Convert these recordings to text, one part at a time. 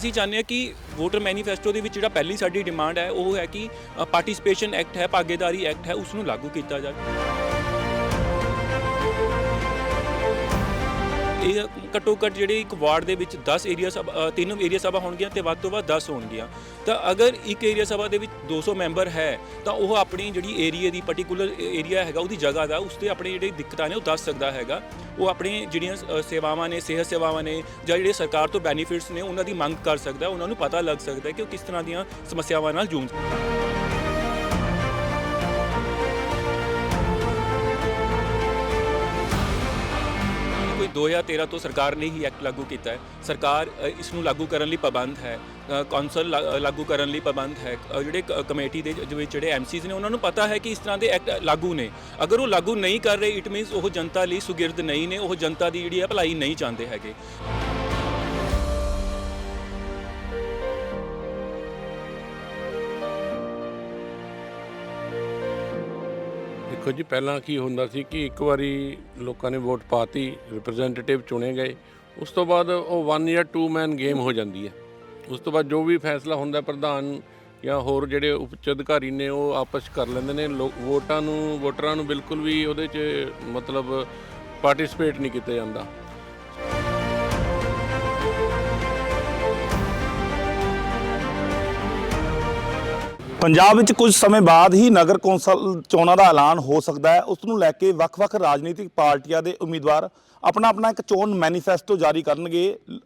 ਅਸੀਂ ਚਾਹੁੰਦੇ ਹਾਂ ਕਿ ਵੋਟਰ ਮੈਨੀਫੈਸਟੋ ਦੇ ਵਿੱਚ ਜਿਹੜਾ ਪਹਿਲੀ ਸਾਡੀ ਡਿਮਾਂਡ ਹੈ, ਉਹ ਹੈ ਕਿ ਪਾਰਟਿਸਿਪੇਸ਼ਨ ਐਕਟ ਹੈ, ਭਾਗੀਦਾਰੀ ਐਕਟ ਹੈ ਉਸ ਨੂੰ ਲਾਗੂ ਕੀਤਾ ਜਾਵੇ। ਇਹ ਘੱਟੋ ਘੱਟ ਜਿਹੜੇ ਇੱਕ ਵਾਰਡ ਦੇ ਵਿੱਚ 10 ਏਰੀਆ ਸਭਾ ਅ, ਤਿੰਨ ਏਰੀਆ ਸਭਾ ਹੋਣਗੀਆਂ ਤੇ ਵੱਧ ਤੋਂ ਵੱਧ 10 ਹੋਣਗੀਆਂ। ਤਾਂ ਅਗਰ ਇੱਕ ਏਰੀਆ ਸਭਾ ਦੇ ਵਿੱਚ 200 ਮੈਂਬਰ ਹੈ ਤਾਂ ਉਹ ਆਪਣੀ ਜਿਹੜੀ ਏਰੀਆ ਦੀ ਪਾਰਟਿਕੂਲਰ ਏਰੀਆ ਹੈਗਾ ਉਹਦੀ ਜਗ੍ਹਾ ਦਾ ਉਸ ਤੇ ਆਪਣੇ ਜਿਹੜੀ ਦਿੱਕਤਾਂ ਨੇ ਉਹ ਦੱਸ ਸਕਦਾ ਹੈਗਾ। ਉਹ ਆਪਣੀ ਜਿਹੜੀਆਂ ਅ, ਸੇਵਾਵਾਂ ਨੇ ਸਿਹਤ ਸੇਵਾਵਾਂ ਨੇ ਜਾਂ ਜਿਹੜੇ ਸਰਕਾਰ ਤੋਂ ਬੈਨੀਫਿਟਸ ਨੇ ਉਹਨਾਂ ਦੀ ਮੰਗ ਕਰ ਸਕਦਾ ਉਹਨਾਂ ਨੂੰ ਪਤਾ ਲੱਗ ਸਕਦਾ ਕਿ ਉਹ ਕਿਸ ਤਰ੍ਹਾਂ ਦੀਆਂ ਸਮੱਸਿਆਵਾਂ ਨਾਲ ਜੂਝ 2013 ਤੋਂ ਸਰਕਾਰ ਨੇ ਹੀ ਐਕਟ ਲਾਗੂ ਕੀਤਾ ਹੈ। ਸਰਕਾਰ ਇਸ ਨੂੰ ਲਾਗੂ ਕਰਨ ਲਈ ਪਾਬੰਦ ਹੈ। ਕੌਂਸਲ ਲਾ- ਲਾਗੂ ਕਰਨ ਲਈ ਪਾਬੰਦ ਹੈ। ਜਿਹੜੇ ਕ- ਕਮੇਟੀ ਦੇ ਵਿੱਚ ਜਿਹੜੇ ਐਮਸੀਜ਼ ਨੇ, ਉਹਨਾਂ ਨੂੰ ਪਤਾ ਹੈ ਕਿ ਇਸ ਤਰ੍ਹਾਂ ਦੇ ਐਕਟ ਲਾਗੂ ਨੇ। ਅਗਰ ਉਹ ਲਾਗੂ ਨਹੀਂ ਕਰ ਰਹੇ ਇਟ ਮੀਨਸ ਉਹ ਜਨਤਾ ਲਈ ਸੁਗਿਰਦ ਨਹੀਂ ਨੇ, ਉਹ ਜਨਤਾ ਦੀ ਜਿਹੜੀ ਹੈ ਭਲਾਈ ਨਹੀਂ ਚਾਹੁੰਦੇ ਹੈਗੇ। ਦੇਖੋ ਜੀ, ਪਹਿਲਾਂ ਕੀ ਹੁੰਦਾ ਸੀ ਕਿ ਇੱਕ ਵਾਰੀ ਲੋਕਾਂ ਨੇ ਵੋਟ ਪਾਤੀ ਰਿਪਰੈਜ਼ੈਂਟੇਟਿਵ ਚੁਣੇ ਗਏ, ਉਸ ਤੋਂ ਬਾਅਦ ਉਹ 1 ਜਾਂ 2 ਮੈਨ ਗੇਮ ਹੋ ਜਾਂਦੀ ਹੈ। ਉਸ ਤੋਂ ਬਾਅਦ ਜੋ ਵੀ ਫੈਸਲਾ ਹੁੰਦਾ ਪ੍ਰਧਾਨ ਜਾਂ ਹੋਰ ਜਿਹੜੇ ਉੱਚ ਅਧਿਕਾਰੀ ਨੇ, ਉਹ ਆਪਸ 'ਚ ਕਰ ਲੈਂਦੇ ਨੇ। ਲੋਕ ਵੋਟਾਂ ਨੂੰ, ਵੋਟਰਾਂ ਨੂੰ ਬਿਲਕੁਲ ਵੀ ਉਹਦੇ 'ਚ ਮਤਲਬ ਪਾਰਟਿਸਿਪੇਟ ਨਹੀਂ ਕੀਤਾ ਜਾਂਦਾ। ਪੰਜਾਬ ਵਿੱਚ ਕੁਝ ਸਮੇਂ ਬਾਅਦ ਹੀ ਨਗਰ ਕੌਂਸਲ ਚੋਣਾਂ ਦਾ ਐਲਾਨ ਹੋ ਸਕਦਾ ਹੈ। ਉਸ ਨੂੰ ਲੈ ਕੇ ਵੱਖ-ਵੱਖ ਰਾਜਨੀਤਿਕ ਪਾਰਟੀਆਂ ਦੇ ਉਮੀਦਵਾਰ ਆਪਣਾ ਆਪਣਾ ਇੱਕ ਚੋਣ ਮੈਨੀਫੈਸਟੋ ਜਾਰੀ ਕਰਨਗੇ।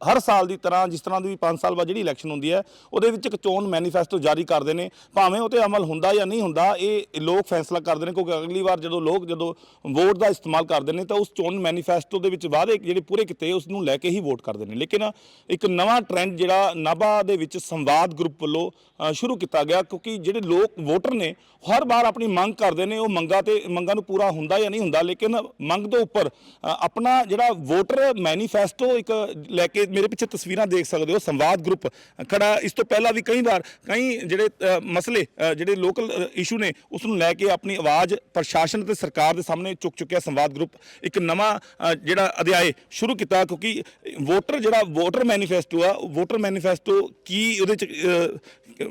ਹਰ ਸਾਲ ਦੀ ਤਰ੍ਹਾਂ ਜਿਸ ਤਰ੍ਹਾਂ ਦੀ ਵੀ 5 ਸਾਲ ਬਾਅਦ ਜਿਹੜੀ ਇਲੈਕਸ਼ਨ ਹੁੰਦੀ ਹੈ, ਉਹਦੇ ਵਿੱਚ ਇੱਕ ਚੋਣ ਮੈਨੀਫੈਸਟੋ ਜਾਰੀ ਕਰਦੇ ਨੇ। ਭਾਵੇਂ ਉਹ ਤੇ ਅਮਲ ਹੁੰਦਾ ਜਾਂ ਨਹੀਂ ਹੁੰਦਾ, ਇਹ ਲੋਕ ਫੈਸਲਾ ਕਰਦੇ ਨੇ ਕਿਉਂਕਿ ਅਗਲੀ ਵਾਰ ਜਦੋਂ ਲੋਕ ਜਦੋਂ ਵੋਟ ਦਾ ਇਸਤੇਮਾਲ ਕਰਦੇ ਨੇ, ਤਾਂ ਉਸ ਚੋਣ ਮੈਨੀਫੈਸਟੋ ਦੇ ਵਿੱਚ ਵਾਅਦੇ ਜਿਹੜੇ ਪੂਰੇ ਕੀਤੇ ਉਸ ਨੂੰ ਲੈ ਕੇ ਹੀ ਵੋਟ ਕਰਦੇ ਨੇ। ਲੇਕਿਨ ਇੱਕ ਨਵਾਂ ਟ੍ਰੈਂਡ ਜਿਹੜਾ ਨਾਭਾ ਦੇ ਵਿੱਚ ਸੰਵਾਦ ਗਰੁੱਪ ਵੱਲੋਂ ਸ਼ੁਰੂ ਕੀਤਾ ਗਿਆ ਕਿਉਂਕਿ ਜਿਹੜੇ ਲੋਕ ਵੋਟਰ ਨੇ ਹਰ ਵਾਰ ਆਪਣੀ ਮੰਗ ਕਰਦੇ ਨੇ, ਉਹ ਮੰਗਾਂ ਤੇ ਮੰਗਾਂ ਨੂੰ ਪੂਰਾ ਹੁੰਦਾ ਜਾਂ ਨਹੀਂ ਹੁੰਦਾ। ਲੇਕਿਨ ਮੰਗ ਤੋਂ ਉੱਪਰ ਆਪਣਾ ਜਿਹੜਾ ਵੋਟਰ ਮੈਨੀਫੈਸਟੋ ਇੱਕ ਲੈ ਕੇ ਮੇਰੇ ਪਿੱਛੇ ਤਸਵੀਰਾਂ ਦੇਖ ਸਕਦੇ ਹੋ, ਸੰਵਾਦ ਗਰੁੱਪ ਖੜਾ। ਇਸ ਤੋਂ ਪਹਿਲਾਂ ਵੀ ਕਈ ਵਾਰ ਕਈ ਜਿਹੜੇ ਮਸਲੇ ਜਿਹੜੇ ਲੋਕਲ ਇਸ਼ੂ ਨੇ, ਉਸ ਨੂੰ ਲੈ ਕੇ ਆਪਣੀ ਆਵਾਜ਼ ਪ੍ਰਸ਼ਾਸਨ ਤੇ ਸਰਕਾਰ ਦੇ ਸਾਹਮਣੇ ਚੁੱਕ ਚੁੱਕਿਆ ਸੰਵਾਦ ਗਰੁੱਪ ਇੱਕ ਨਵਾਂ ਜਿਹੜਾ ਅਧਿਆਏ ਸ਼ੁਰੂ ਕੀਤਾ ਕਿਉਂਕਿ ਵੋਟਰ ਜਿਹੜਾ ਵੋਟਰ ਮੈਨੀਫੈਸਟੋ ਆ ਉਹ ਵੋਟਰ ਮੈਨੀਫੈਸਟੋ ਕੀ ਉਹਦੇ ਚ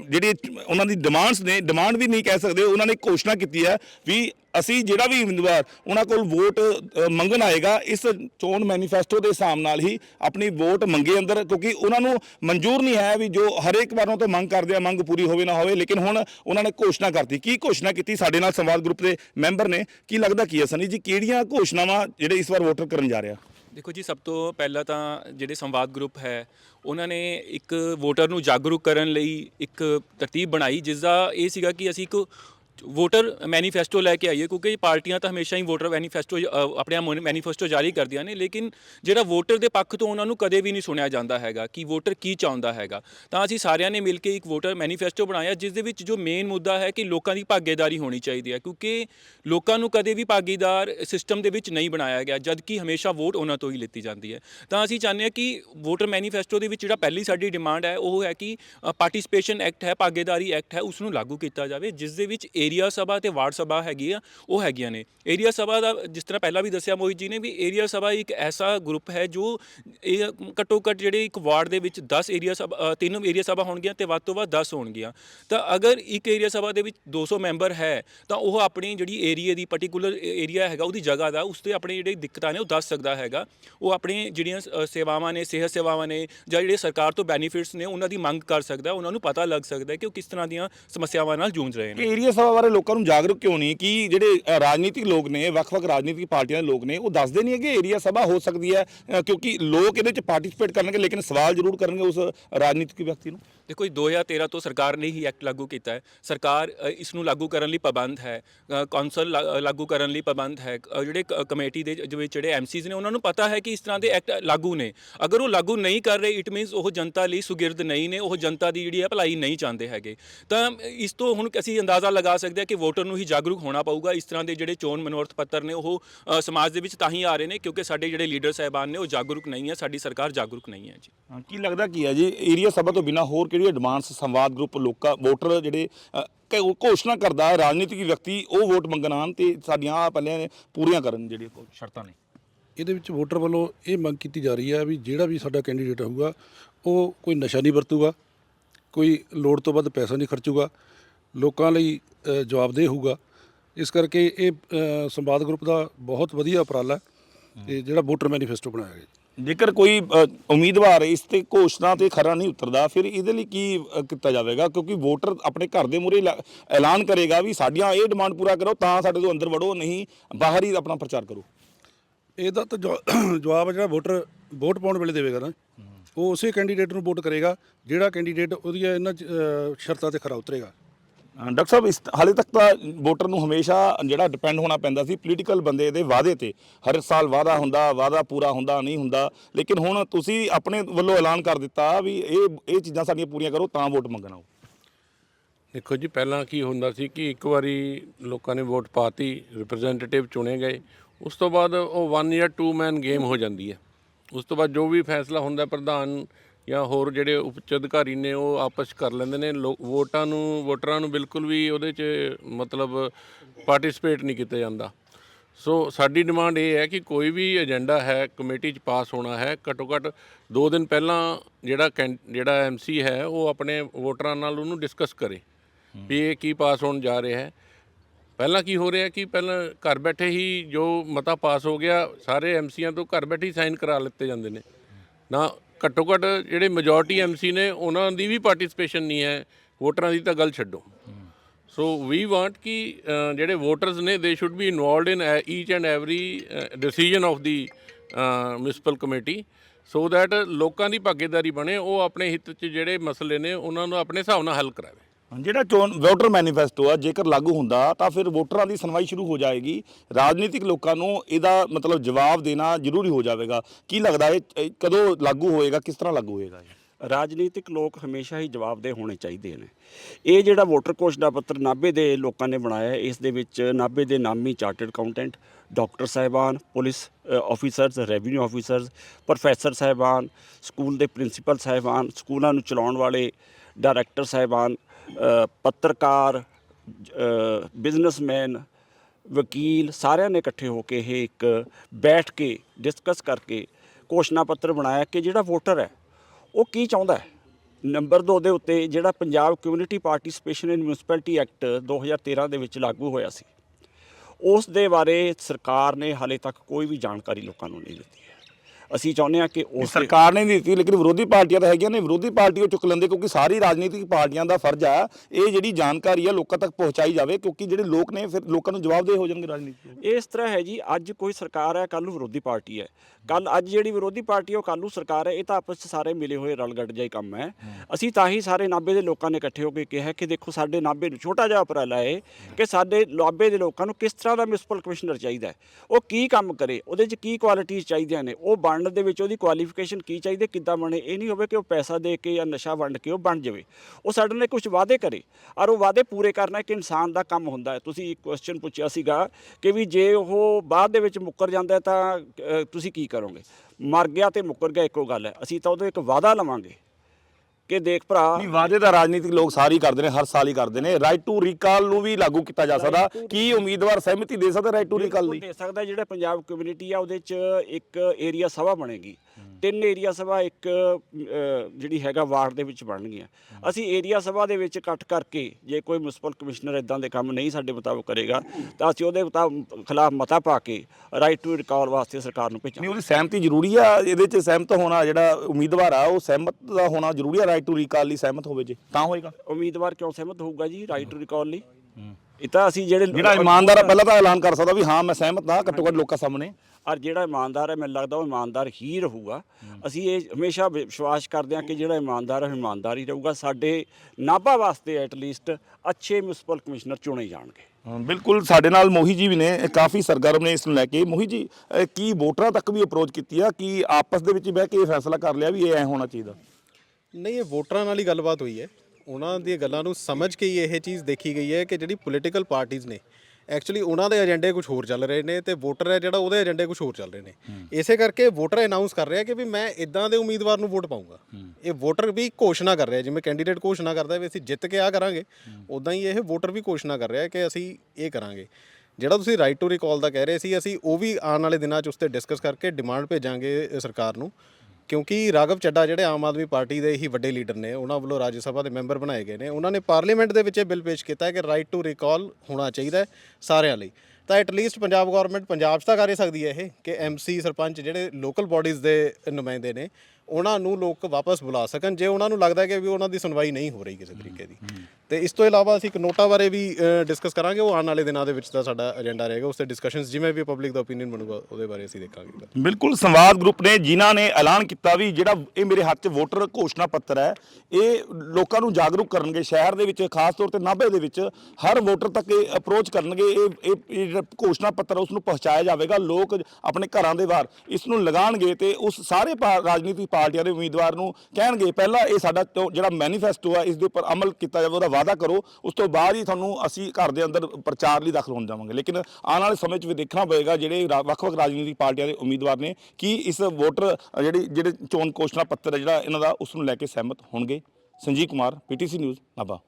ਜਿਹੜੀ ਉਹਨਾਂ ਦੀ ਡਿਮਾਂਡਸ ਨੇ ਡਿਮਾਂਡ ਵੀ ਨਹੀਂ ਕਹਿ ਸਕਦੇ, ਉਹਨਾਂ ਨੇ ਘੋਸ਼ਣਾ ਕੀਤੀ ਹੈ ਵੀ ਅਸੀਂ ਜਿਹੜਾ ਵੀ ਉਮੀਦਵਾਰ ਉਹਨਾਂ ਕੋਲ ਵੋਟ ਅ, ਮੰਗਣ ਆਏਗਾ ਇਸ ਚੋਣ ਮੈਨੀਫੈਸਟੋ ਦੇ ਹਿਸਾਬ ਨਾਲ ਹੀ ਆਪਣੀ ਵੋਟ ਮੰਗੇ ਅੰਦਰ ਕਿਉਂਕਿ ਉਹਨਾਂ ਨੂੰ ਮਨਜ਼ੂਰ ਨਹੀਂ ਹੈ ਵੀ ਜੋ ਹਰੇਕ ਵਾਰੋਂ ਤੋਂ ਮੰਗ ਕਰਦੇ ਆ ਮੰਗ ਪੂਰੀ ਹੋਵੇ ਨਾ ਹੋਵੇ ਲੇਕਿਨ ਹੁਣ ਉਹਨਾਂ ਨੇ ਘੋਸ਼ਣਾ ਕਰਤੀ। ਕੀ ਘੋਸ਼ਣਾ ਕੀਤੀ ਸਾਡੇ ਨਾਲ ਸੰਵਾਦ ਗਰੁੱਪ ਦੇ ਮੈਂਬਰ ਨੇ? ਕੀ ਲੱਗਦਾ ਕੀ ਹੈ ਸਨੀ ਜੀ ਕਿਹੜੀਆਂ ਘੋਸ਼ਣਾਵਾਂ ਜਿਹੜੇ ਇਸ ਵਾਰ ਵੋਟਰ ਕਰਨ ਜਾ ਰਿਹਾ? ਦੇਖੋ ਜੀ ਸਭ ਤੋਂ ਪਹਿਲਾਂ ਤਾਂ ਜਿਹੜੇ ਸੰਵਾਦ ਗਰੁੱਪ ਹੈ ਉਹਨਾਂ ਨੇ ਇੱਕ ਵੋਟਰ ਨੂੰ ਜਾਗਰੂਕ ਕਰਨ ਲਈ ਇੱਕ ਤਰਤੀਬ ਬਣਾਈ ਜਿਸ ਦਾ ਇਹ ਸੀਗਾ ਕਿ ਅਸੀਂ ਇੱਕ ਵੋਟਰ ਮੈਨੀਫੈਸਟੋ ਲੈ ਕੇ ਆਈਏ, ਕਿਉਂਕਿ ਪਾਰਟੀਆਂ ਤਾਂ ਹਮੇਸ਼ਾ ਹੀ ਵੋਟਰ ਮੈਨੀਫੈਸਟੋ ਆਪਣੇ ਮੈਨੀਫੈਸਟੋ ਜਾਰੀ ਕਰਦੀਆਂ ਨੇ, ਲੇਕਿਨ ਜਿਹੜਾ ਵੋਟਰ ਦੇ ਪੱਖ ਤੋਂ ਉਹਨਾਂ ਨੂੰ ਕਦੇ ਵੀ ਨਹੀਂ ਸੁਣਿਆ ਜਾਂਦਾ ਹੈਗਾ ਕਿ ਵੋਟਰ ਕੀ ਚਾਹੁੰਦਾ ਹੈਗਾ। ਤਾਂ ਅਸੀਂ ਸਾਰਿਆਂ ਨੇ ਮਿਲ ਕੇ ਇੱਕ ਵੋਟਰ ਮੈਨੀਫੈਸਟੋ ਬਣਾਇਆ, ਜਿਸ ਦੇ ਵਿੱਚ ਜੋ ਮੇਨ ਮੁੱਦਾ ਹੈ ਕਿ ਲੋਕਾਂ ਦੀ ਭਾਗੀਦਾਰੀ ਹੋਣੀ ਚਾਹੀਦੀ ਹੈ, ਕਿਉਂਕਿ ਲੋਕਾਂ ਨੂੰ ਕਦੇ ਵੀ ਭਾਗੀਦਾਰ ਸਿਸਟਮ ਦੇ ਵਿੱਚ ਨਹੀਂ ਬਣਾਇਆ ਗਿਆ ਜਦ ਕਿ ਹਮੇਸ਼ਾ ਵੋਟ ਉਹਨਾਂ ਤੋਂ ਹੀ ਲਿੱਤੀ ਜਾਂਦੀ ਹੈ। ਤਾਂ ਅਸੀਂ ਚਾਹੁੰਦੇ ਹਾਂ ਕਿ ਵੋਟਰ ਮੈਨੀਫੈਸਟੋ ਦੇ ਵਿੱਚ ਜਿਹੜਾ ਪਹਿਲੀ ਸਾਡੀ ਡਿਮਾਂਡ ਹੈ, ਉਹ ਹੈ ਕਿ ਪਾਰਟਿਸਿਪੇਸ਼ਨ ਐਕਟ ਹੈ, ਭਾਗੀਦਾਰੀ ਐਕਟ ਹੈ ਉਸ ਨੂੰ ਲਾਗੂ ਕੀਤਾ ਜਾਵੇ, ਜਿਸ ਦੇ ਵਿੱਚ ਏਰੀਆ ਏਰੀਆ ਸਭਾ ਤੇ ਵਾਰਡ ਸਭਾ ਹੈਗੀ ਆ, ਉਹ ਹੈਗੀਆਂ ਨੇ। ਏਰੀਆ ਸਭਾ ਦਾ ਜਿਸ ਤਰ੍ਹਾਂ ਪਹਿਲਾਂ ਵੀ ਦੱਸਿਆ ਮੋਹਿਤ ਜੀ ਨੇ ਵੀ ਏਰੀਆ ਸਭਾ ਇੱਕ ਐਸਾ ਗਰੁੱਪ ਹੈ ਜੋ ਇਹ ਘੱਟੋ ਘੱਟ ਜਿਹੜੇ ਇੱਕ ਵਾਰਡ ਦੇ ਵਿੱਚ 10 ਏਰੀਆ ਸਭਾ ਤਿੰਨ ਏਰੀਆ ਸਭਾ ਹੋਣਗੀਆਂ ਤੇ ਵੱਧ ਤੋਂ ਵੱਧ 10 ਹੋਣਗੀਆਂ। ਤਾਂ ਅਗਰ ਇੱਕ ਏਰੀਆ ਸਭਾ ਦੇ ਵਿੱਚ 200 ਮੈਂਬਰ ਹੈ, ਤਾਂ ਉਹ ਆਪਣੀ ਜਿਹੜੀ ਏਰੀਆ ਦੀ ਪਾਰਟਿਕੂਲਰ ਏਰੀਆ ਹੈਗਾ, ਉਹਦੀ ਜਗ੍ਹਾ ਦਾ ਉਸ ਤੇ ਆਪਣੇ ਜਿਹੜੇ ਦਿੱਕਤਾਂ ਨੇ ਉਹ ਦੱਸ ਸਕਦਾ ਹੈਗਾ। ਉਹ ਆਪਣੀ ਜਿਹੜੀਆਂ ਸੇਵਾਵਾਂ ਨੇ, ਸਿਹਤ ਸੇਵਾਵਾਂ ਨੇ ਜਾਂ ਜਿਹੜੇ ਸਰਕਾਰ ਤੋਂ ਬੈਨੀਫਿਟਸ ਨੇ, ਉਹਨਾਂ ਦੀ ਮੰਗ ਕਰ ਸਕਦਾ, ਉਹਨਾਂ ਨੂੰ ਪਤਾ ਲੱਗ ਸਕਦਾ ਕਿ ਉਹ ਕਿਸ ਤਰ੍ਹਾਂ ਦੀਆਂ ਸਮੱਸਿਆਵਾਂ ਨਾਲ ਜੂਝ ਰਹੇ ਨੇ। ਏਰੀਆ ਸਭਾ ਬਾਰੇ ਲੋਕਾਂ ਨੂੰ ਜਾਗਰੂਕ ਕਿਉਂ ਨਹੀਂ? ਕਿ ਜਿਹੜੇ ਰਾਜਨੀਤਿਕ ਲੋਕ ਨੇ, ਵੱਖ-ਵੱਖ ਰਾਜਨੀਤਿਕ ਪਾਰਟੀਆਂ ਦੇ ਲੋਕ ਨੇ, ਉਹ ਦੱਸਦੇ ਨਹੀਂ ਹੈਗੇ ਏਰੀਆ ਸਭਾ ਹੋ ਸਕਦੀ ਹੈ ਕਿਉਂਕਿ ਲੋਕ ਇਹਦੇ ਵਿੱਚ ਪਾਰਟਿਸਿਪੇਟ ਕਰਨਗੇ, ਲੇਕਿਨ ਸਵਾਲ ਜ਼ਰੂਰ ਕਰਨਗੇ ਉਸ ਰਾਜਨੀਤਿਕ ਵਿਅਕਤੀ ਨੂੰ। ਦੇਖੋ ਜੀ 2013 ਤੋਂ ਸਰਕਾਰ ਨੇ ਹੀ ਐਕਟ ਲਾਗੂ ਕੀਤਾ ਹੈ। ਸਰਕਾਰ ਇਸ ਨੂੰ ਲਾਗੂ ਕਰਨ ਲਈ ਪਾਬੰਦ ਹੈ। ਕੌਂਸਲ ਲਾ- ਲਾਗੂ ਕਰਨ ਲਈ ਪਾਬੰਦ ਹੈ। ਜਿਹੜੇ ਕ- ਕਮੇਟੀ ਦੇ ਜਿਵੇਂ ਵਿੱਚ ਜਿਹੜੇ ਐਮਸੀਜ਼ ਨੇ ਉਹਨਾਂ ਨੂੰ ਪਤਾ ਹੈ ਕਿ ਇਸ ਤਰ੍ਹਾਂ ਦੇ ਐਕਟ ਲਾਗੂ ਨੇ। ਅਗਰ ਉਹ ਲਾਗੂ ਨਹੀਂ ਕਰ ਰਹੇ ਇਟ ਮੀਨਸ ਉਹ ਜਨਤਾ ਲਈ ਸੁਗਿਰਦ ਨਹੀਂ ਨੇ ਉਹ ਜਨਤਾ ਦੀ ਜਿਹੜੀ ਹੈ ਭਲਾਈ ਨਹੀਂ ਚਾਹੁੰਦੇ ਹੈਗੇ। ਤਾਂ ਇਸ ਤੋਂ ਹੁਣ ਅਸੀਂ ਅੰਦਾਜ਼ਾ ਲਗਾ ਸਕਦੇ ਹਾਂ ਕਿ ਵੋਟਰ ਨੂੰ ਹੀ ਜਾਗਰੂਕ ਹੋਣਾ ਪਊਗਾ। ਇਸ ਤਰ੍ਹਾਂ ਦੇ ਜਿਹੜੇ ਚੋਣ ਮਨੋਰਥ ਪੱਤਰ ਨੇ ਉਹ ਸਮਾਜ ਦੇ ਵਿੱਚ ਤਾਂ ਹੀ ਆ ਰਹੇ ਨੇ ਕਿਉਂਕਿ ਸਾਡੇ ਜਿਹੜੇ ਲੀਡਰ ਸਾਹਿਬਾਨ ਨੇ ਉਹ ਜਾਗਰੂਕ ਨਹੀਂ ਹੈ ਸਾਡੀ ਸਰਕਾਰ ਜਾਗਰੂਕ ਨਹੀਂ ਹੈ ਜੀ। ਹਾਂ, ਕੀ ਲੱਗਦਾ ਕੀ ਹੈ ਜੀ? ਏਰੀਆ ਸਭਾ ਤੋਂ ਬਿਨਾ ਹੋਰ ਕਿਹੜੀਆਂ ਐਡਵਾਂਸ ਸੰਵਾਦ ਗਰੁੱਪ ਲੋਕਾਂ ਵੋਟਰ ਜਿਹੜੇ ਘੋਸ਼ਣਾ ਕਰਦਾ ਹੈ ਰਾਜਨੀਤਿਕ ਵਿਅਕਤੀ ਉਹ ਵੋਟ ਮੰਗਣ ਆਉਣ ਤੇ ਸਾਡੀਆਂ ਆਹ ਪਹਿਲੇ ਪੂਰੀਆਂ ਕਰਨ ਜਿਹੜੀਆਂ ਕੋ- ਸ਼ਰਤਾਂ ਨੇ। ਇਹਦੇ ਵਿੱਚ ਵੋਟਰ ਵੱਲੋਂ ਇਹ ਮੰਗ ਕੀਤੀ ਜਾ ਰਹੀ ਹੈ ਵੀ ਜਿਹੜਾ ਵੀ ਸਾਡਾ ਕੈਂਡੀਡੇਟ ਹੋਊਗਾ ਉਹ ਕੋਈ ਨਸ਼ਾ ਨਹੀਂ ਵਰਤੂਗਾ ਕੋਈ ਲੋੜ ਤੋਂ ਵੱਧ ਪੈਸਾ ਨਹੀਂ ਖਰਚੂਗਾ ਲੋਕਾਂ ਲਈ ਅ, ਜਵਾਬਦੇਹ ਹੋਊਗਾ। ਇਸ ਕਰਕੇ ਇਹ ਅ, ਸੰਵਾਦ ਗਰੁੱਪ ਦਾ ਬਹੁਤ ਵਧੀਆ ਉਪਰਾਲਾ ਹੈ ਤੇ ਜਿਹੜਾ ਵੋਟਰ ਮੈਨੀਫੈਸਟੋ ਬਣਾਇਆ ਗਿਆ ਜੀ। ਜੇਕਰ ਕੋਈ ਅ, ਉਮੀਦਵਾਰ ਇਸ ਤੇ ਘੋਸ਼ਣਾ ਤੇ ਖਰਾ ਨਹੀਂ ਉਤਰਦਾ ਫਿਰ ਇਹਦੇ ਲਈ ਕੀ ਅ, ਕੀਤਾ ਜਾਵੇਗਾ? ਕਿਉਂਕਿ ਵੋਟਰ ਆਪਣੇ ਘਰ ਦੇ ਮੂਹਰੇ ਐਲਾ- ਐਲਾਨ ਕਰੇਗਾ ਵੀ ਸਾਡੀਆਂ ਇਹ ਡਿਮਾਂਡ ਪੂਰਾ ਕਰੋ ਤਾਂ ਸਾਡੇ ਤੋਂ ਅੰਦਰ ਵੜੋ ਨਹੀਂ ਬਾਹਰ ਹੀ ਆਪਣਾ ਪ੍ਰਚਾਰ ਕਰੋ। ਇਹਦਾ ਤਾਂ ਜਵਾ- ਜਵਾਬ ਜਿਹੜਾ ਵੋਟਰ ਵੋਟ ਪਾਉਣ ਵੇਲੇ ਦੇਵੇਗਾ ਨਾ ਉਹ ਉਸੇ ਕੈਂਡੀਡੇਟ ਨੂੰ ਵੋਟ ਕਰੇਗਾ ਜਿਹੜਾ ਕੈਂਡੀਡੇਟ ਉਹਦੀਆਂ ਇਹਨਾਂ 'ਚ, ਅ, ਸ਼ਰਤਾਂ ਤੇ ਖਰਾ ਉਤਰੇਗਾ। ਡਾਕਟਰ ਸਾਹਿਬ, ਇਸ ਹਾਲੇ ਤੱਕ ਤਾਂ ਵੋਟਰ ਨੂੰ ਹਮੇਸ਼ਾ ਜਿਹੜਾ ਡਿਪੈਂਡ ਹੋਣਾ ਪੈਂਦਾ ਸੀ ਪੋਲੀਟੀਕਲ ਬੰਦੇ ਦੇ ਵਾਅਦੇ ਤੇ। ਹਰ ਸਾਲ ਵਾਅਦਾ ਹੁੰਦਾ, ਵਾਅਦਾ ਪੂਰਾ ਹੁੰਦਾ, ਨਹੀਂ ਹੁੰਦਾ। ਲੇਕਿਨ ਹੁਣ ਤੁਸੀਂ ਆਪਣੇ ਵੱਲੋਂ ਐਲਾਨ ਕਰ ਦਿੱਤਾ ਵੀ ਇਹ ਇਹ ਚੀਜ਼ਾਂ ਸਾਡੀਆਂ ਪੂਰੀਆਂ ਕਰੋ, ਤਾਂ ਵੋਟ ਮੰਗਣਾ ਹੋ ਦੇਖੋ ਜੀ, ਪਹਿਲਾਂ ਕੀ ਹੁੰਦਾ ਸੀ ਕਿ ਇੱਕ ਵਾਰੀ ਲੋਕਾਂ ਨੇ ਵੋਟ ਪਾਤੀ ਰਿਪਰੈਜ਼ੈਂਟੇਟਿਵ ਚੁਣੇ ਗਏ। ਉਸ ਤੋਂ ਬਾਅਦ ਉਹ ਵਨ ਜਾਂ ਟੂ ਮੈਨ ਗੇਮ ਹੋ ਜਾਂਦੀ ਹੈ। ਉਸ ਤੋਂ ਬਾਅਦ ਜੋ ਵੀ ਫੈਸਲਾ ਹੁੰਦਾ, ਪ੍ਰਧਾਨ ਜਾਂ ਹੋਰ ਜਿਹੜੇ ਉੱਚ ਅਧਿਕਾਰੀ ਨੇ ਉਹ ਆਪਸ 'ਚ ਕਰ ਲੈਂਦੇ ਨੇ। ਲੋ- ਵੋਟਾਂ ਨੂੰ, ਵੋਟਰਾਂ ਨੂੰ ਬਿਲਕੁਲ ਵੀ ਉਹਦੇ 'ਚ ਮਤਲਬ ਪਾਰਟਿਸਿਪੇਟ ਨਹੀਂ ਕੀਤਾ ਜਾਂਦਾ। ਸੋ ਸਾਡੀ ਡਿਮਾਂਡ ਇਹ ਹੈ ਕਿ ਕੋਈ ਵੀ ਏਜੰਡਾ ਹੈ, ਕਮੇਟੀ 'ਚ ਪਾਸ ਹੋਣਾ ਹੈ, ਘੱਟੋ ਘੱਟ 2 ਦਿਨ ਪਹਿਲਾਂ ਜਿਹੜਾ ਕੈਂ- ਜਿਹੜਾ ਐਮਸੀ ਹੈ, ਉਹ ਆਪਣੇ ਵੋਟਰਾਂ ਨਾਲ ਉਹਨੂੰ ਡਿਸਕਸ ਕਰੇ ਵੀ ਇਹ ਕੀ ਪਾਸ ਹੋਣ ਜਾ ਰਿਹਾ ਹੈ। ਪਹਿਲਾਂ ਕੀ ਹੋ ਰਿਹਾ ਕਿ ਪਹਿਲਾਂ ਘਰ ਬੈਠੇ ਹੀ ਜੋ ਮਤਾ ਪਾਸ ਹੋ ਗਿਆ, ਸਾਰੇ ਐਮਸੀਆਂ ਤੋਂ ਘਰ ਬੈਠੇ ਹੀ ਸਾਈਨ ਕਰਾ ਲਿੱਤੇ ਜਾਂਦੇ ਨੇ। ਨਾ ਘੱਟੋ ਘੱਟ ਜਿਹੜੇ ਮੈਜੋਰਟੀ ਐਮਸੀ ਨੇ, ਉਹਨਾਂ ਦੀ ਵੀ ਪਾਰਟਿਸਿਪੇਸ਼ਨ ਨਹੀਂ ਹੈ। ਵੋਟਰਾਂ ਦੀ ਤਾਂ ਗੱਲ ਛੱਡੋ। ਸੋ ਵੀ ਵਾਂਟ ਕਿ ਜਿਹੜੇ ਵੋਟਰਸ ਨੇ they should be involved in each and every decision of the municipal committee so that ਲੋਕਾਂ ਦੀ ਭਾਗੀਦਾਰੀ ਬਣੇ, ਉਹ ਆਪਣੇ ਹਿੱਤ 'ਚ ਜਿਹੜੇ ਮਸਲੇ ਨੇ, ਉਹਨਾਂ ਨੂੰ ਆਪਣੇ ਹਿਸਾਬ ਨਾਲ ਹੱਲ ਕਰਾਵੇ। ਜਿਹੜਾ ਚੋਣ ਵੋਟਰ ਮੈਨੀਫੈਸਟੋ ਆ, ਜੇਕਰ ਲਾਗੂ ਹੁੰਦਾ, ਤਾਂ ਫਿਰ ਵੋਟਰਾਂ ਦੀ ਸੁਣਵਾਈ ਸ਼ੁਰੂ ਹੋ ਜਾਏਗੀ। ਰਾਜਨੀਤਿਕ ਲੋਕਾਂ ਨੂੰ ਇਹਦਾ ਮਤਲਬ ਜਵਾਬ ਦੇਣਾ ਜ਼ਰੂਰੀ ਹੋ ਜਾਵੇਗਾ। ਕੀ ਲੱਗਦਾ ਇਹ ਇਹ ਕਦੋਂ ਲਾਗੂ ਹੋਏਗਾ, ਕਿਸ ਤਰ੍ਹਾਂ ਲਾਗੂ ਹੋਏਗਾ ਇਹ? ਰਾਜਨੀਤਿਕ ਲੋਕ ਹਮੇਸ਼ਾ ਹੀ ਜਵਾਬਦੇ ਹੋਣੇ ਚਾਹੀਦੇ ਨੇ। ਇਹ ਜਿਹੜਾ ਵੋਟਰ ਘੋਸ਼ਣਾ ਪੱਤਰ ਨਾਭੇ ਦੇ ਲੋਕਾਂ ਨੇ ਬਣਾਇਆ ਇਸ ਦੇ ਵਿੱਚ ਨਾਭੇ ਦੇ ਨਾਮੀ ਚਾਰਟਰਡ ਅਕਾਊਂਟੈਂਟ, ਡਾਕਟਰ ਸਾਹਿਬਾਨ, police officers, revenue officers, professor ਸਾਹਿਬਾਨ, ਸਕੂਲ ਦੇ ਪ੍ਰਿੰਸੀਪਲ ਸਾਹਿਬਾਨ, ਸਕੂਲਾਂ ਨੂੰ ਚਲਾਉਣ ਵਾਲੇ ਡਾਇਰੈਕਟਰ ਸਾਹਿਬਾਨ ਪੱਤਰਕਾਰ ਬਿਜ਼ਨਸਮੈਨ, ਵਕੀਲ ਸਾਰਿਆਂ ਨੇ ਇਕੱਠੇ ਹੋ ਕੇ ਇਹ ਇੱਕ ਬੈਠ ਕੇ ਡਿਸਕਸ ਕਰਕੇ ਘੋਸ਼ਣਾ ਪੱਤਰ ਬਣਾਇਆ ਕਿ ਜਿਹੜਾ ਵੋਟਰ ਹੈ, ਉਹ ਕੀ ਚਾਹੁੰਦਾ ਹੈ? ਨੰਬਰ 2 ਦੇ ਉੱਤੇ ਜਿਹੜਾ Punjab community participation in municipality act 2013 ਦੇ ਵਿੱਚ ਲਾਗੂ ਹੋਇਆ ਸੀ, ਉਸ ਦੇ ਬਾਰੇ ਸਰਕਾਰ ਨੇ ਹਾਲੇ ਤੱਕ ਕੋਈ ਵੀ ਜਾਣਕਾਰੀ ਲੋਕਾਂ ਨੂੰ ਨਹੀਂ ਦਿੱਤੀ। ਅਸੀਂ ਚਾਹੁੰਦੇ ਹਾਂ ਕਿ ਉਸ ਦੇ- ਸਰਕਾਰ ਨੇ ਨਹੀਂ ਦਿੱਤੀ ਲੇਕਿਨ ਵਿਰੋਧੀ ਪਾਰਟੀਆਂ ਤਾਂ ਹੈਗੀਆਂ ਨੇ। ਵਿਰੋਧੀ ਪਾਰਟੀ ਉਹ ਚੁੱਕ ਲੈਂਦੇ ਕਿਉਂਕਿ ਸਾਰੀ ਰਾਜਨੀਤਿਕ ਪਾਰਟੀਆਂ ਦਾ ਫਰਜ਼ ਆ ਇਹ ਜਿਹੜੀ ਜਾਣਕਾਰੀ ਆ ਲੋਕਾਂ ਤੱਕ ਪਹੁੰਚਾਈ ਜਾਵੇ ਕਿਉਂਕਿ ਜਿਹੜੇ ਲੋਕ ਨੇ ਫਿਰ ਲੋਕਾਂ ਨੂੰ ਜਵਾਬਦੇਹ ਹੋ ਜਾਣਗੇ ਰਾਜਨੀਤੀ ਇਸ ਤਰ੍ਹਾਂ ਹੈ ਜੀ ਅੱਜ ਕੋਈ ਸਰਕਾਰ ਹੈ ਕੱਲ ਨੂੰ ਵਿਰੋਧੀ ਪਾਰਟੀ ਹੈ। ਕੱਲ ਅੱਜ ਜਿਹੜੀ ਵਿਰੋਧੀ ਪਾਰਟੀ ਉਹ ਕੱਲ ਨੂੰ ਸਰਕਾਰ ਹੈ ਇਹ ਤਾਂ ਆਪਸ 'ਚ ਸਾਰੇ ਮਿਲੇ ਹੋਏ ਰਲ ਗੱਡ ਜਿਹਾ ਹੀ ਕੰਮ ਹੈ। ਅਸੀਂ ਤਾਂ ਹੀ ਸਾਰੇ ਨਾਭੇ ਦੇ ਲੋਕਾਂ ਨੇ ਇਕੱਠੇ ਹੋ ਕੇ ਕਿਹਾ ਕਿ ਦੇਖੋ ਸਾਡੇ ਨਾਭੇ ਨੂੰ ਛੋਟਾ ਜਿਹਾ ਉਪਰਾਲਾ ਹੈ ਕਿ ਸਾਡੇ ਨਾਭੇ ਦੇ ਲੋਕਾਂ ਨੂੰ ਕਿਸ ਤਰ੍ਹਾਂ ਦਾ ਮਿਊਨਿਸਪਲ ਕਮਿਸ਼ਨਰ ਚਾਹੀਦਾ ਹੈ। ਉਹ ਕੀ ਕੰਮ ਕਰੇ ਉਹਦੇ 'ਚ ਕੀ ਕੁਆਲਿਟੀਜ਼ ਚਾਹੀਦੀਆਂ ਨੇ ਉਹ ਬਣਨ ਦੇ ਵਿੱਚ ਉਹਦੀ ਕੁਆਲੀਫਿਕੇਸ਼ਨ ਕੀ ਚਾਹੀਦੀ, ਕਿੱਦਾਂ ਬਣੇ ਇਹ ਨਹੀਂ ਹੋਵੇ ਕਿ ਉਹ ਪੈਸਾ ਦੇ ਕੇ ਜਾਂ ਨਸ਼ਾ ਵੰਡ ਕੇ ਉਹ ਬਣ ਜਾਵੇ। ਉਹ ਸਾਡੇ ਨਾਲ ਕੁਝ ਵਾਅਦੇ ਕਰੇ ਔਰ ਉਹ ਵਾਅਦੇ ਪੂਰੇ ਕਰਨਾ ਇੱਕ ਇਨਸਾਨ ਦਾ ਕੰਮ ਹੁੰਦਾ ਹੈ। ਤੁਸੀਂ ਇੱਕ ਕੁਐਸਚਨ ਪੁੱਛਿਆ ਸੀਗਾ ਕਿ ਵੀ ਜੇ ਉਹ ਬਾਅਦ ਦੇ ਵਿੱਚ ਮੁੱਕਰ ਜਾਂਦਾ ਤਾਂ ਤੁਸੀਂ ਕੀ ਕਰੋਗੇ? ਮਰ ਗਿਆ ਤੇ ਮੁੱਕਰ ਗਿਆ, ਇੱਕੋ ਗੱਲ ਹੈ। ਅਸੀਂ ਤਾਂ ਉਹਦੇ ਇੱਕ ਵਾਅਦਾ ਲਵਾਂਗੇ। ਕਿ ਦੇਖ ਭਰਾ। ਨਹੀਂ ਵਾਅਦੇ ਤਾਂ ਰਾਜਨੀਤਿਕ ਲੋਕ ਸਾਰੇ ਹੀ ਕਰਦੇ ਨੇ ਹਰ ਸਾਲ ਹੀ ਕਰਦੇ ਨੇ। ਰਾਈਟ ਟੂ ਰੀਕਾਲ ਨੂੰ ਵੀ ਲਾਗੂ ਕੀਤਾ ਜਾ ਸਕਦਾ। ਕੀ ਉਮੀਦਵਾਰ ਸਹਿਮਤੀ ਦੇ ਸਕਦਾ ਰਾਈਟ ਟੂ ਰੀਕਾਲ ਲਈ ਦੇ ਸਕਦਾ ਜਿਹੜਾ ਪੰਜਾਬ ਕਮਿਊਨਿਟੀ ਆ ਉਹਦੇ ਚ ਇੱਕ ਏਰੀਆ ਸਭਾ ਬਣੇਗੀ। ਤਿੰਨ ਏਰੀਆ ਸਭਾ ਇੱਕ ਜਿਹੜੀ ਹੈਗਾ ਵਾਰਡ ਦੇ ਵਿੱਚ ਬਣਨਗੀਆਂ। ਅਸੀਂ ਏਰੀਆ ਸਭਾ ਦੇ ਵਿੱਚ ਇਕੱਠ ਕਰਕੇ ਜੇ ਕੋਈ ਮਿਊਨਿਸਪਲ ਕਮਿਸ਼ਨਰ ਇਦਾਂ ਦੇ ਕੰਮ ਨਹੀਂ ਸਾਡੇ ਮੁਤਾਬਕ ਕਰੇਗਾ ਤਾਂ ਅਸੀਂ ਉਹਦੇ ਖਿਲਾਫ ਮਤਾ ਪਾ ਕੇ ਰਾਈਟ ਟੂ ਰਿਕਾਲ ਵਾਸਤੇ ਸਰਕਾਰ ਨੂੰ ਨਹੀਂ ਭੇਜਾਂਗੇ ਉਹਦੀ ਸਹਿਮਤੀ ਜ਼ਰੂਰੀ ਆ ਇਹਦੇ 'ਚ ਸਹਿਮਤ ਹੋਣਾ ਜਿਹੜਾ ਉਮੀਦਵਾਰ ਆ ਉਹ ਸਹਿਮਤ ਦਾ ਹੋਣਾ ਜ਼ਰੂਰੀ ਆ ਰਾਈਟ ਟੂ ਰੀਕਾਲ ਲਈ ਸਹਿਮਤ ਹੋਵੇ ਜੇ ਤਾਂ ਹੋਏਗਾ। ਉਮੀਦਵਾਰ ਕਿਉਂ ਸਹਿਮਤ ਹੋਊਗਾ ਜੀ ਰਾਈਟ ਟੂ ਰਿਕਾਲ ਲਈ? ਇਹ ਤਾਂ ਅਸੀਂ ਜਿਹੜੇ ਜਿਹੜਾ ਇਮਾਨਦਾਰ ਆ ਪਹਿਲਾਂ ਤਾਂ ਐਲਾਨ ਕਰ ਸਕਦਾ ਵੀ ਹਾਂ ਮੈਂ ਸਹਿਮਤ ਹਾਂ ਘੱਟੋ ਘੱਟ ਲੋਕਾਂ ਸਾਹਮਣੇ। ਔਰ ਜਿਹੜਾ ਇਮਾਨਦਾਰ ਹੈ ਮੈਨੂੰ ਲੱਗਦਾ ਉਹ ਇਮਾਨਦਾਰ ਹੀ ਰਹੂਗਾ। ਅਸੀਂ ਇਹ ਹਮੇਸ਼ਾ ਵਿਸ਼ਵਾਸ ਕਰਦੇ ਹਾਂ ਕਿ ਜਿਹੜਾ ਇਮਾਨਦਾਰ ਹੈ ਉਹ ਇਮਾਨਦਾਰ ਹੀ ਰਹੂਗਾ। ਸਾਡੇ ਨਾਭਾ ਵਾਸਤੇ ਐਟ ਲੀਸਟ ਅੱਛੇ ਮਿਊਨਿਸਪਲ ਕਮਿਸ਼ਨਰ ਚੁਣੇ ਜਾਣਗੇ। ਬਿਲਕੁਲ ਸਾਡੇ ਨਾਲ ਮੋਹੀ ਜੀ ਵੀ ਨੇ ਕਾਫੀ ਸਰਗਰਮ ਨੇ ਇਸ ਨੂੰ ਲੈ ਕੇ। ਮੋਹੀ ਜੀ ਕੀ ਵੋਟਰਾਂ ਤੱਕ ਵੀ ਅਪਰੋਚ ਕੀਤੀ ਆ? ਕਿ ਆਪਸ ਦੇ ਵਿੱਚ ਬਹਿ ਕੇ ਇਹ ਫੈਸਲਾ ਕਰ ਲਿਆ ਵੀ ਇਹ ਐ ਹੋਣਾ ਚਾਹੀਦਾ? ਨਹੀਂ ਇਹ ਵੋਟਰਾਂ ਨਾਲ ਹੀ ਗੱਲਬਾਤ ਹੋਈ ਹੈ। ਉਹਨਾਂ ਦੀਆਂ ਗੱਲਾਂ ਨੂੰ ਸਮਝ ਕੇ ਹੀ ਇਹ ਚੀਜ਼ ਦੇਖੀ ਗਈ ਹੈ ਕਿ ਜਿਹੜੀ ਪੋਲੀਟੀਕਲ ਪਾਰਟੀਆਂ ਨੇ ਐਕਚੁਅਲੀ ਉਹਨਾਂ ਦੇ ਏਜੰਡੇ ਕੁਝ ਹੋਰ ਚੱਲ ਰਹੇ ਨੇ ਤੇ ਵੋਟਰ ਹੈ ਜਿਹੜਾ ਉਹਦੇ ਏਜੰਡੇ ਕੁਝ ਹੋਰ ਚੱਲ ਰਹੇ ਨੇ। ਇਸੇ ਕਰਕੇ ਵੋਟਰ ਅਨਾਉਂਸ ਕਰ ਰਿਹਾ ਕਿ ਵੀ ਮੈਂ ਇਦਾਂ ਦੇ ਉਮੀਦਵਾਰ ਨੂੰ ਵੋਟ ਪਾਉਂਗਾ ਇਹ ਵੋਟਰ ਵੀ ਘੋਸ਼ਣਾ ਕਰ ਰਿਹਾ ਜਿਵੇਂ ਕੈਂਡੀਡੇਟ ਘੋਸ਼ਣਾ ਕਰਦਾ ਵੀ ਅਸੀਂ ਜਿੱਤ ਕੇ ਆ ਕਰਾਂਗੇ ਉਦਾਂ ਹੀ ਇਹ ਵੋਟਰ ਵੀ ਘੋਸ਼ਣਾ ਕਰ ਰਿਹਾ ਕਿ ਅਸੀਂ ਇਹ ਕਰਾਂਗੇ। ਜਿਹੜਾ ਤੁਸੀਂ ਰਾਈਟ ਟੂ ਰਿਕਾਲ ਦਾ ਕਹਿ ਰਹੇ ਸੀ ਅਸੀਂ ਉਹ ਵੀ ਆਉਣ ਵਾਲੇ ਦਿਨਾਂ 'ਚ ਉਸ ਤੇ ਡਿਸਕਸ ਕਰਕੇ ਡਿਮਾਂਡ ਭੇਜਾਂਗੇ ਸਰਕਾਰ ਨੂੰ। ਕਿਉਂਕਿ ਰਾਘਵ ਚੱਡਾ ਜਿਹੜੇ ਆਮ ਆਦਮੀ ਪਾਰਟੀ ਦੇ ਹੀ ਵੱਡੇ ਲੀਡਰ ਨੇ, ਉਹਨਾਂ ਵੱਲੋਂ ਰਾਜ ਸਭਾ ਦੇ ਮੈਂਬਰ ਬਣਾਏ ਗਏ ਨੇ। ਉਹਨਾਂ ਨੇ ਪਾਰਲੀਮੈਂਟ ਦੇ ਵਿੱਚ ਇਹ ਬਿੱਲ ਪੇਸ਼ ਕੀਤਾ ਹੈ ਕਿ ਰਾਈਟ ਟੂ ਰਿਕਾਲ ਹੋਣਾ ਚਾਹੀਦਾ ਹੈ ਸਾਰਿਆਂ ਲਈ। ਤਾਂ ਐਟਲੀਸਟ ਪੰਜਾਬ ਗਵਰਨਮੈਂਟ ਪੰਜਾਬ 'ਚ ਤਾਂ ਕਰ ਹੀ ਸਕਦੀ ਹੈ ਇਹ ਕਿ ਐਮਸੀ ਸਰਪੰਚ ਜਿਹੜੇ ਲੋਕਲ ਬਾਡੀਜ਼ ਦੇ ਨੁਮਾਇੰਦੇ ਨੇ, ਉਹਨਾਂ ਨੂੰ ਲੋਕ ਵਾਪਸ ਬੁਲਾ ਸਕਣ, ਜੇ ਉਹਨਾਂ ਨੂੰ ਲੱਗਦਾ ਹੈ ਕਿ ਵੀ ਉਹਨਾਂ ਦੀ ਸੁਣਵਾਈ ਨਹੀਂ ਹੋ ਰਹੀ ਕਿਸੇ ਤਰੀਕੇ ਦੀ। ਤੇ ਇਸ ਤੋਂ ਇਲਾਵਾ ਅਸੀਂ ਇੱਕ ਨੋਟਾ ਬਾਰੇ ਵੀ ਡਿਸਕਸ ਕਰਾਂਗੇ। ਉਹ ਆਉਣ ਵਾਲੇ ਦਿਨਾਂ ਦੇ ਵਿੱਚ ਦਾ ਸਾਡਾ ਏਜੰਡਾ ਰਹੇਗਾ। ਉਸ ਤੇ ਡਿਸਕਸ਼ਨਸ ਜਿਵੇਂ ਵੀ ਪਬਲਿਕ ਦਾ ਓਪੀਨੀਅਨ ਬਣੂਗਾ, ਉਹਦੇ ਬਾਰੇ ਅਸੀਂ ਦੇਖਾਂਗੇ। ਬਿਲਕੁਲ, ਸੰਵਾਦ ਗਰੁੱਪ ਨੇ ਜਿਨ੍ਹਾਂ ਨੇ ਐਲਾਨ ਕੀਤਾ ਵੀ ਜਿਹੜਾ ਇਹ ਮੇਰੇ ਹੱਥ 'ਚ ਵੋਟਰ ਘੋਸ਼ਣਾ ਪੱਤਰ ਹੈ, ਇਹ ਲੋਕਾਂ ਨੂੰ ਜਾਗਰੂਕ ਕਰਨਗੇ। ਸ਼ਹਿਰ ਦੇ ਵਿੱਚ, ਖਾਸ ਤੌਰ ਤੇ ਨਾਭੇ ਦੇ ਵਿੱਚ ਹਰ ਵੋਟਰ ਤੱਕ ਇਹ ਅਪਰੋਚ ਕਰਨਗੇ। ਇਹ ਇਹ ਇਹ ਜਿਹੜਾ ਘੋਸ਼ਣਾ ਪੱਤਰ ਉਸ ਨੂੰ ਪਹੁੰਚਾਇਆ ਜਾਵੇਗਾ। ਲੋਕ ਆਪਣੇ ਘਰਾਂ ਦੇ ਬਾਹਰ ਇਸ ਨੂੰ ਲਗਾਉਣਗੇ ਤੇ ਉਸ ਸਾਰੇ ਪਾ- ਰਾਜਨੀਤਿਕ ਪਾਰਟੀਆਂ ਦੇ ਉਮੀਦਵਾਰ ਨੂੰ ਕਹਿਣਗੇ, ਪਹਿਲਾਂ ਇਹ ਸਾਡਾ ਜੋ ਜਿਹੜਾ ਮੈਨੀਫੈਸਟੋ ਹੈ, ਇਸ ਦੇ ਉੱਪਰ ਅਮਲ ਕੀਤਾ ਜਾਵੇ, ਉਹਦਾ ਵਾਅਦਾ ਕਰੋ ਉਸ ਤੋਂ ਬਾਅਦ ਹੀ ਤੁਹਾਨੂੰ ਅਸੀਂ ਘਰ ਦੇ ਅੰਦਰ ਪ੍ਰਚਾਰ ਲਈ ਦਾਖਲ ਹੋਣ ਜਾਵਾਂਗੇ। ਲੇਕਿਨ ਆਉਣ ਵਾਲੇ ਸਮੇਂ 'ਚ ਵੀ ਦੇਖਣਾ ਪਏਗਾ ਜਿਹੜੇ ਰਾ- ਵੱਖ-ਵੱਖ ਰਾਜਨੀਤਿਕ ਪਾਰਟੀਆਂ ਦੇ ਉਮੀਦਵਾਰ ਨੇ ਕਿ ਇਸ ਵੋਟਰ ਅ, ਜਿਹੜੀ ਜਿਹੜੇ ਚੋਣ ਘੋਸ਼ਣਾ ਪੱਤਰ ਹੈ ਜਿਹੜਾ ਇਹਨਾਂ ਦਾ ਉਸ ਨੂੰ ਲੈ ਕੇ ਸਹਿਮਤ ਹੋਣਗੇ। Sanjeev Kumar PTC news Nabha.